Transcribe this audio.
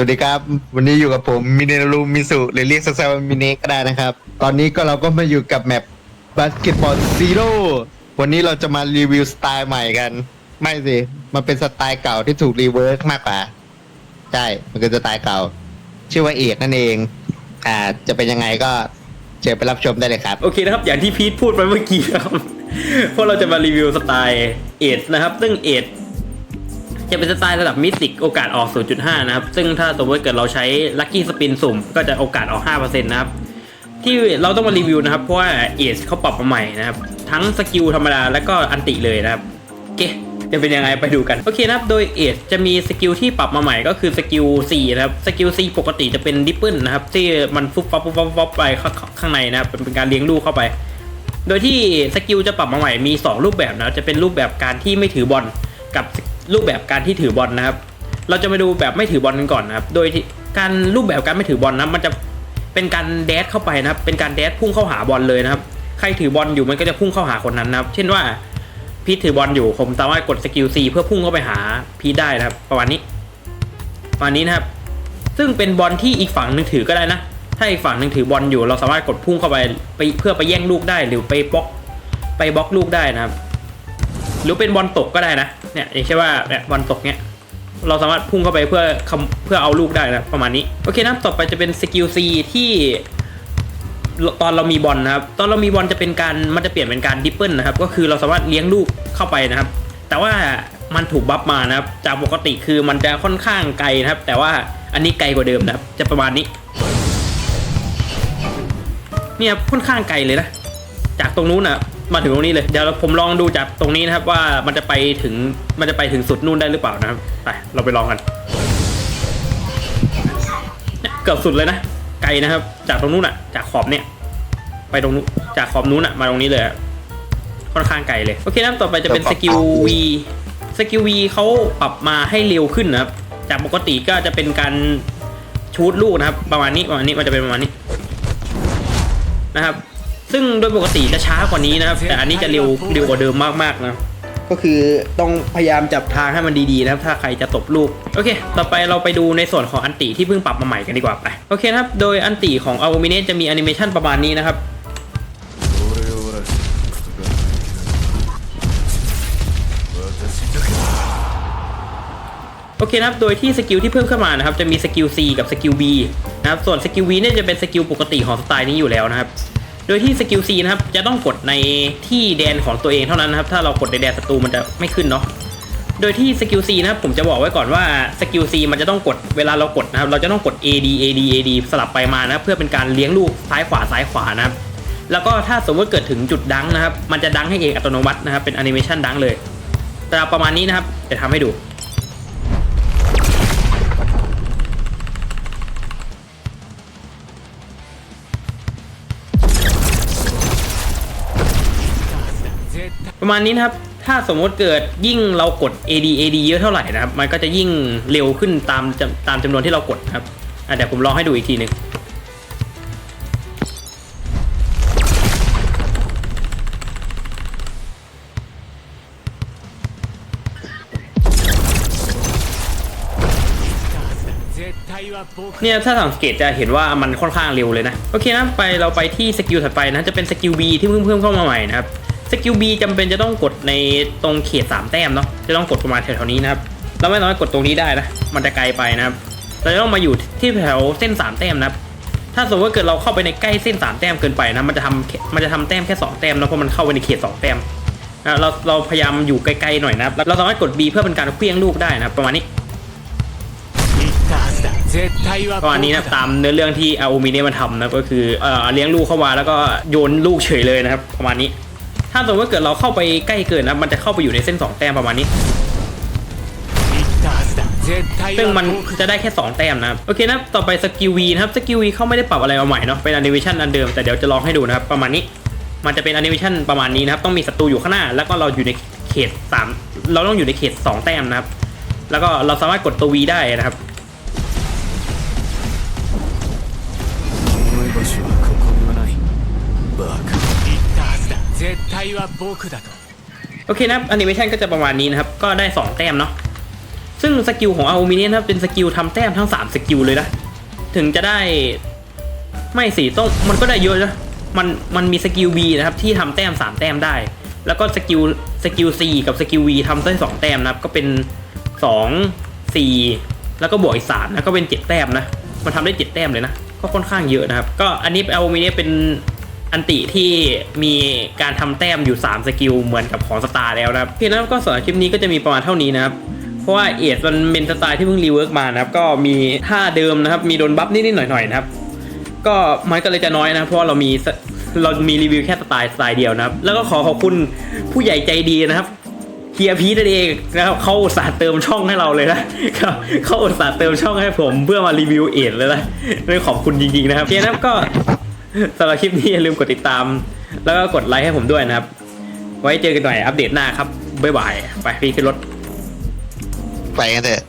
วัสดีครับ วันนี้อยู่กับผมมิเนรูมิสุหรือเรียกสั้นๆว่ามิเนก็ได้นะครับ ตอนนี้ก็เราก็มาอยู่กับแมปบาสเกตบอลซีโร่วันนี้เราจะมารีวิวสไตล์ใหม่กัน ไม่สิ มันเป็นสไตล์เก่าที่ถูกรีเวิร์กมากกว่า ใช่ มันคือสไตล์เก่า ชื่อว่าเอกนั่นเอง อ่า จะเป็นยังไงก็เชิญไปรับชมได้เลยครับ โอเคนะครับ อย่างที่พีทพูดไปเมื่อกี้ครับ พวกเราจะมารีวิวสไตล์เอทนะครับ ซึ่งเอท จะเป็นสไตล์ระดับมิติกโอกาสออก 0.5 นะครับ ซึ่งถ้าสมมติเกิดเราใช้ลัคกี้สปินสุ่ม ก็จะโอกาสออก 5%นะครับ ที่เราต้องมารีวิวนะครับ เพราะว่าเอทเขาปรับมาใหม่นะครับ ทั้งสกิลธรรมดาและก็อันติเลยนะครับโอเคจะเป็นยังไงไปดูกัน โอเคนะครับ โดยเอทจะมีสกิลที่ปรับมาใหม่ก็คือสกิล4นะครับ สกิล4ปกติจะเป็นดิปเปิลนะครับ ที่มันฟุบฟับฟุบฟับฟุบฟับไปข้างข้างในนะครับ เป็นการเลี้ยงลูกเข้าไป โดยที่สกิลจะปรับมาใหม่มี 2 รูปแบบนะ จะเป็นรูปแบบการที่ไม่ถือบอลกับ รูปแบบการที่ถือบอลนะครับ เราจะมาดูแบบไม่ถือบอลกันก่อนนะครับ โดยที่การรูปแบบการไม่ถือบอลนะมันจะเป็นการแดดเข้าไปนะครับ เป็นการแดดพุ่งเข้าหาบอลเลยนะครับ ใครถือบอลอยู่มันก็จะพุ่งเข้าหาคนนั้นนะครับ เช่นว่าพีทถือบอลอยู่ผมสามารถกดสกิล C เพื่อพุ่งเข้าไปหาพีทได้นะครับ ประมาณนี้ประมาณนี้นะครับ ซึ่งเป็นบอลที่อีกฝั่งหนึ่งถือก็ได้นะ ถ้าอีกฝั่งหนึ่งถือบอลอยู่ เราสามารถกดพุ่งเข้าไปไปเพื่อไปแย่งลูกได้หรือไปบล็อกไปบล็อกลูกได้นะครับ หรือเป็นบอลตกก็ได้นะ เนี่ยอย่างเช่นว่าเนี่ยบอลตกเนี่ยเราสามารถพุ่งเข้าไปเพื่อเพื่อเอาลูกได้นะประมาณนี้ โอเคนะต่อไปจะเป็นสกิล C ที่ตอนเรามีบอลนะครับ ตอนเรามีบอลจะเป็นการมันจะเปลี่ยนเป็นการดิปเปิลนะครับ ก็คือเราสามารถเลี้ยงลูกเข้าไปนะครับ แต่ว่ามันถูกบัฟมานะครับ จากปกติคือมันจะค่อนข้างไกลนะครับ แต่ว่าอันนี้ไกลกว่าเดิมนะครับ จะประมาณนี้เนี่ยค่อนข้างไกลเลยนะ จากตรงนู้นนะ มาถึงตรงนี้เลยเดี๋ยวผมลองดูจากตรงนี้นะครับว่ามันจะไปถึงมันจะไปถึงสุดนู่นได้หรือเปล่านะครับไปเราไปลองกันเนี่ยเกือบสุดเลยนะไกลนะครับ จากตรงนู้นอะ จากขอบเนี่ย ไปตรงนู้นจากขอบนู้นอะมาตรงนี้เลยอะค่อนข้างไกลเลยโอเคนะครับต่อไปจะเป็นสกิล V สกิล V เขาปรับมาให้เร็วขึ้นนะครับ จากปกติก็จะเป็นการชูดลูกนะครับ ประมาณนี้ประมาณนี้มันจะเป็นประมาณนี้นะครับ ซึ่งโดยปกติจะช้ากว่านี้นะครับแต่อันนี้จะเร็วเร็วกว่าเดิมมากๆนะก็คือต้องพยายามจับทางให้มันดีๆนะครับถ้าใครจะตบลูกโอเค ต่อไปเราไปดูในส่วนของอันติที่เพิ่งปรับมาใหม่กันดีกว่าไปโอเคนะครับโดยอันติของอัลมิเนจะมีแอนิเมชันประมาณนี้นะครับโอเคนะครับ โดยที่สกิลที่เพิ่มเข้ามานะครับ จะมีสกิล C กับสกิล B นะครับ ส่วนสกิล V เนี่ยจะเป็นสกิลปกติของสไตล์นี้อยู่แล้วนะครับ โดยที่สกิล C นะครับจะต้องกดในที่แดนของตัวเองเท่านั้นนะครับถ้าเรากดในแดนศัตรูมันจะไม่ขึ้นเนาะโดยที่สกิล C นะครับผมจะบอกไว้ก่อนว่าสกิล C มันจะต้องกดเวลาเรากดนะครับเราจะต้องกด AD AD AD สลับไปมานะครับเพื่อเป็นการเลี้ยงลูกซ้ายขวาซ้ายขวานะครับแล้วก็ถ้าสมมติเกิดถึงจุดดังนะครับ มันจะดังให้เองอัตโนมัตินะครับเป็นแอนิเมชันดังเลยแต่ประมาณนี้นะครับจะทำให้ดู ประมาณนี้นะครับ ถ้าสมมติเกิดยิ่งเรากด AD AD เยอะเท่าไหร่นะครับ มันก็จะยิ่งเร็วขึ้นตามตามจำนวนที่เรากดครับอะเดี๋ยวผมลองให้ดูอีกทีหนึ่งเนี่ยถ้าสังเกตจะเห็นว่ามันค่อนข้างเร็วเลยนะ โอเคนะไปเราไปที่สกิลถัดไปนะจะเป็นสกิล B ที่เพิ่งเพิ่มเข้ามาใหม่นะครับ สกิล B จำเป็นจะต้องกดในตรงเขต3แต้มเนาะจะต้องกดประมาณแถวๆนี้นะครับเราไม่สามารถกดตรงนี้ได้นะมันจะไกลไปนะครับเราจะต้องมาอยู่ที่แถวเส้น 3 แต้มนะครับถ้าสมมติว่าเกิดเราเข้าไปในใกล้เส้น 3 แต้มเกินไปนะมันจะทำมันจะทำแต้มแค่ 2 แต้มนะเพราะมันเข้าไปในเขต 2 แต้มนะเราเราพยายามอยู่ไกลๆหน่อยนะครับเราสามารถกด B เพื่อเป็นการเคลี้ยงลูกได้นะประมาณนี้ประมาณนี้นะตามเนื้อเรื่องที่อาโอมิเน่มันทำนะก็คือเอ่อเลี้ยงลูกเข้ามาแล้วก็โยนลูกเฉยเลยนะครับประมาณนี้ ถ้าสมมติว่าเกิดเราเข้าไปใกล้เกินนะมันจะเข้าไปอยู่ในเส้น2แต้มประมาณนี้ซึ่งมันจะได้แค่2แต้มนะครับโอเคนะต่อไปสกิลวีนะครับสกิลวีเขาไม่ได้ปรับอะไรมาใหม่เนาะเป็นแอนิเมชันอันเดิมแต่เดี๋ยวจะลองให้ดูนะครับประมาณนี้ มันจะเป็นแอนิเมชันประมาณนี้นะครับต้องมีศัตรูอยู่ข้างหน้า แล้วก็เราอยู่ในเขต 3 เราต้องอยู่ในเขต 2 แต้มนะครับแล้วก็เราสามารถกดตัว V ได้นะครับ 絶対は僕だと โอเคนะครับแอนิเมชันก็จะประมาณนี้นะครับ ก็ได้ 2 แต้มเนาะ ซึ่งสกิลของอาโอมิเนียนะครับเป็นสกิลทำแต้มทั้ง 3 สกิลเลยนะ ถึงจะได้ ไม่สิต้องมันก็ได้เยอะนะ มันมันมีสกิล B นะครับที่ทำแต้ม 3 แต้มได้ แล้วก็สกิลสกิล C กับสกิล V ทำได้ 2 แต้มนะครับ ก็เป็น 2 4 แล้วก็บวกอีก3นะก็เป็น 7 แต้มนะ มันทำได้ 7 แต้มเลยนะ ก็ค่อนข้างเยอะนะครับ ก็อันนี้เอามิเนียเป็น อันติที่มีการทำแต้มอยู่ 3 สกิลเหมือนกับของสตาร์แล้วนะครับโอเคนะครับก็สำหรับคลิปนี้ก็จะมีประมาณเท่านี้นะครับเพราะว่าเอทมันเป็นสไตล์ที่เพิ่งรีเวิร์กมานะครับ ก็มีท่าเดิมนะครับ มีโดนบัฟนิดๆหน่อยๆนะครับ ก็มันก็เลยจะน้อยนะ เพราะเรามีเรามีรีวิวแค่สไตล์สไตล์เดียวนะครับ แล้วก็ขอขอบคุณผู้ใหญ่ใจดีนะครับเฮียพีนั่นเองนะครับเขาอุตส่าห์เติมช่องให้เราเลยนะครับเขาอุตส่าห์เติมช่องให้ผมเพื่อมารีวิวเอทเลยนะเลยขอบคุณจริงๆนะครับโอเคนะครับก็ สำหรับคลิปนี้อย่าลืมกดติดตาม แล้วก็กดไลค์ให้ผมด้วยนะครับ ไว้เจอกันหน่อยอัปเดตหน้าครับ บ๊ายบาย ไปพี่ขึ้นรถ ไปกันเถอะ